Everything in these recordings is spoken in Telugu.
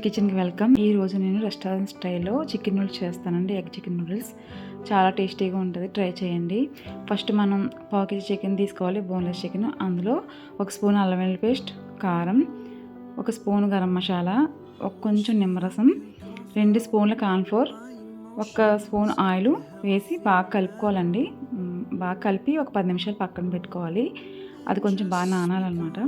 కిచెన్కి వెల్కమ్. ఈ రోజు నేను రెస్టారెంట్ స్టైల్లో చికెన్ నూడిల్స్ చేస్తానండి ఎగ్ చికెన్ నూడిల్స్. చాలా టేస్టీగా ఉంటుంది ట్రై చేయండి. ఫస్ట్ మనం పావు కేజీ చికెన్ తీసుకోవాలి బోన్లెస్ చికెన్. అందులో ఒక స్పూన్ అల్లం వెల్లుల్లి పేస్ట్ కారం ఒక స్పూన్ గరం మసాలా ఒక కొంచెం నిమ్మరసం రెండు స్పూన్ల కాన్ఫ్లోర్ ఒక స్పూన్ ఆయిల్ వేసి బాగా కలుపుకోవాలండి. బాగా కలిపి ఒక పది నిమిషాలు పక్కన పెట్టుకోవాలి. అది కొంచెం బాగా నానాలన్నమాట.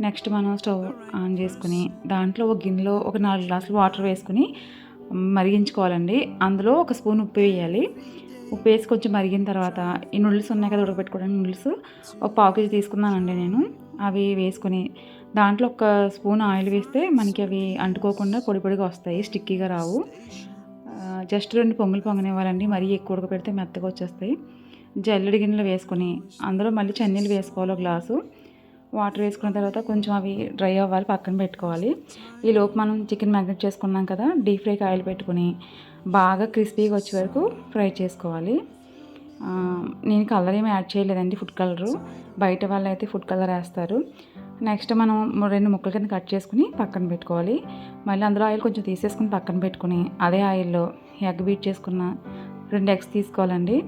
నెక్స్ట్ మనం స్టవ్ ఆన్ చేసుకుని దాంట్లో ఒక గిన్నెలో ఒక నాలుగు గ్లాసులు వాటర్ వేసుకుని మరిగించుకోవాలండి. అందులో ఒక స్పూన్ ఉప్పు వేయాలి. ఉప్పు వేసి కొంచెం మరిగిన తర్వాత ఈ నూడిల్స్ ఉన్నాయి కదా ఉడకబెట్టుకోవడానికి నూడిల్స్. ఒక పావు కేజీ తీసుకున్నానండి నేను. అవి వేసుకుని దాంట్లో ఒక స్పూన్ ఆయిల్ వేస్తే మనకి అవి అంటుకోకుండా పొడి పొడిగా వస్తాయి స్టిక్కీగా రావు. జస్ట్ రెండు పొంగులు పొంగనివ్వాలండి. మరీ ఎక్కువ ఉడకబెడితే మెత్తగా వచ్చేస్తాయి. జల్లెడి గిన్నెలు వేసుకొని అందులో మళ్ళీ చన్నీళ్ళు వేసుకోవాలి ఒక గ్లాసు. వాటర్ వేసుకున్న తర్వాత కొంచెం అవి డ్రై అవ్వాలి పక్కన పెట్టుకోవాలి. ఈ లోపు మనం చికెన్ మ్యాగ్నెట్ చేసుకున్నాం కదా డీప్ ఫ్రైకి ఆయిల్ పెట్టుకుని బాగా క్రిస్పీగా వచ్చే వరకు ఫ్రై చేసుకోవాలి. నేను కలర్ ఏమి యాడ్ చేయలేదండి ఫుడ్ కలరు. బయట వాళ్ళు అయితే ఫుడ్ కలర్ వేస్తారు. నెక్స్ట్ మనం రెండు ముక్కల కింద కట్ చేసుకుని పక్కన పెట్టుకోవాలి. మళ్ళీ అందులో ఆయిల్ కొంచెం తీసేసుకుని పక్కన పెట్టుకుని అదే ఆయిల్లో ఎగ్ బీట్ చేసుకున్న రెండు ఎగ్స్ తీసుకోవాలండి.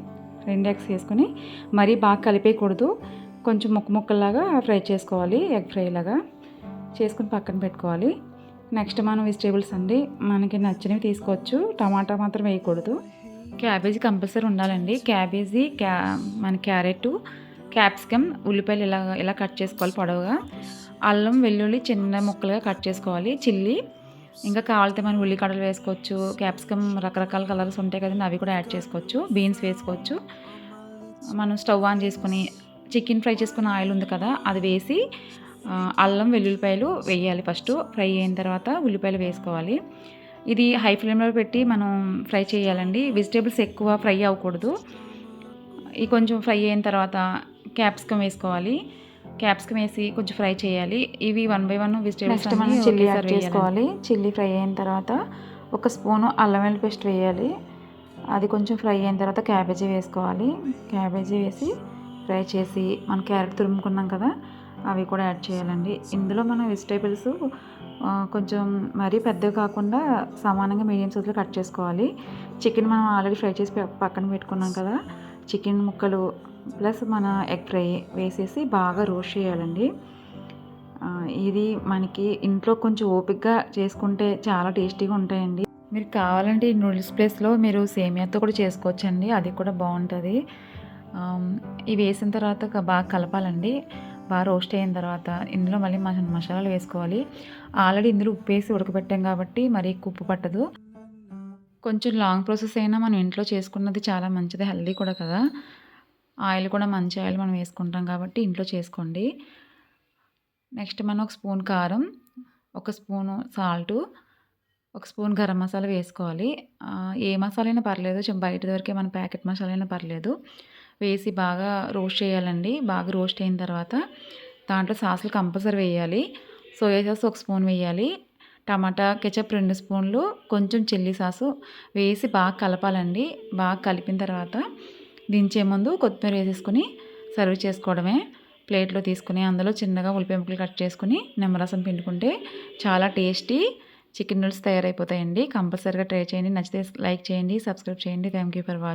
రెండు ఎగ్స్ వేసుకుని మరీ బాగా కలిపేయకూడదు. కొంచెం ముక్క ముక్కలాగా ఫ్రై చేసుకోవాలి ఎగ్ ఫ్రై లాగా చేసుకుని పక్కన పెట్టుకోవాలి. నెక్స్ట్ మనం వెజిటేబుల్స్ అండి మనకి నచ్చినవి తీసుకోవచ్చు. టమాటా మాత్రం వేయకూడదు. క్యాబేజీ కంపల్సరీ ఉండాలండి. క్యాబేజీ క్యా మన క్యారెట్ క్యాప్సికమ్ ఉల్లిపాయలు ఇలా ఇలా కట్ చేసుకోవాలి పొడవుగా. అల్లం వెల్లుల్లి చిన్న ముక్కలుగా కట్ చేసుకోవాలి. చిల్లీ ఇంకా కావాలితే మనం ఉల్లిగడ్డలు వేసుకోవచ్చు. క్యాప్సికమ్ రకరకాల కలర్స్ ఉంటాయి కదండి అవి కూడా యాడ్ చేసుకోవచ్చు. బీన్స్ వేసుకోవచ్చు. మనం స్టవ్ ఆన్ చేసుకుని చికెన్ ఫ్రై చేసుకున్న ఆయిల్ ఉంది కదా అది వేసి అల్లం వెల్లుల్లిపాయలు వేయాలి ఫస్ట్. ఫ్రై అయిన తర్వాత ఉల్లిపాయలు వేసుకోవాలి. ఇది హై ఫ్లేమ్లో పెట్టి మనం ఫ్రై చేయాలండి. వెజిటేబుల్స్ ఎక్కువ ఫ్రై అవ్వకూడదు. ఈ కొంచెం ఫ్రై అయిన తర్వాత క్యాప్సికమ్ వేసుకోవాలి. క్యాప్సికమ్ వేసి కొంచెం ఫ్రై చేయాలి. ఇవి వన్ బై వన్ వెజిటేబుల్స్ మనం చిల్లీ యాడ్ చేసుకోవాలి. చిల్లీ ఫ్రై అయిన తర్వాత ఒక స్పూను అల్లం వెల్లుల్లి పేస్ట్ వేయాలి. అది కొంచెం ఫ్రై అయిన తర్వాత క్యాబేజీ వేసుకోవాలి. క్యాబేజీ వేసి ఫ్రై చేసి మనం క్యారెట్ తురుముకున్నాం కదా అవి కూడా యాడ్ చేయాలండి. ఇందులో మనం వెజిటేబుల్స్ కొంచెం మరీ పెద్దవి కాకుండా సమానంగా మీడియం సైజులో కట్ చేసుకోవాలి. చికెన్ మనం ఆల్రెడీ ఫ్రై చేసి పక్కన పెట్టుకున్నాం కదా చికెన్ ముక్కలు ప్లస్ మన ఎగ్ ఫ్రై వేసేసి బాగా రోస్ట్ చేయాలండి. ఇది మనకి ఇంట్లో కొంచెం ఓపిక్గా చేసుకుంటే చాలా టేస్టీగా ఉంటాయండి. మీరు కావాలంటే ఈ నూడిల్స్ ప్లేస్లో మీరు సేమియాతో కూడా చేసుకోవచ్చండి అది కూడా బాగుంటుంది. ఇవి వేసిన తర్వాత బాగా కలపాలండి. బాగా రోస్ట్ అయిన తర్వాత ఇందులో మళ్ళీ మన మసాలాలు వేసుకోవాలి. ఆల్రెడీ ఇందులో ఉప్పు వేసి ఉడకబెట్టాం కాబట్టి మరీ ఎక్కువ ఉప్పు పట్టదు. కొంచెం లాంగ్ ప్రాసెస్ అయినా మనం ఇంట్లో చేసుకున్నది చాలా మంచిది హెల్దీ కూడా కదా. ఆయిల్ కూడా మంచి ఆయిల్ మనం వేసుకుంటాం కాబట్టి ఇంట్లో చేసుకోండి. నెక్స్ట్ మనం ఒక స్పూన్ కారం ఒక స్పూను సాల్టు ఒక స్పూన్ గరం మసాలా వేసుకోవాలి. ఏ మసాలా అయినా పర్లేదు బయట దొరికే మన ప్యాకెట్ మసాలా అయినా పర్లేదు. వేసి బాగా రోస్ట్ చేయాలండి. బాగా రోస్ట్ అయిన తర్వాత దాంట్లో సాసులు కంపల్సరీ వేయాలి. సోయా సాస్ ఒక స్పూన్ వేయాలి. టమాటా కెచప్ రెండు స్పూన్లు కొంచెం చిల్లీ సాసు వేసి బాగా కలపాలండి. బాగా కలిపిన తర్వాత దించే ముందు కొత్తిమీర వేసేసుకుని సర్వ్ చేసుకోవడమే. ప్లేట్లో తీసుకుని అందులో చిన్నగా ఉల్లిపెంపులు కట్ చేసుకుని నిమ్మరసం పిండుకుంటే చాలా టేస్టీ చికెన్ నూడిల్స్ తయారైపోతాయండి. కంపల్సరీగా ట్రై చేయండి. నచ్చితే లైక్ చేయండి సబ్స్క్రైబ్ చేయండి. Thank you for watching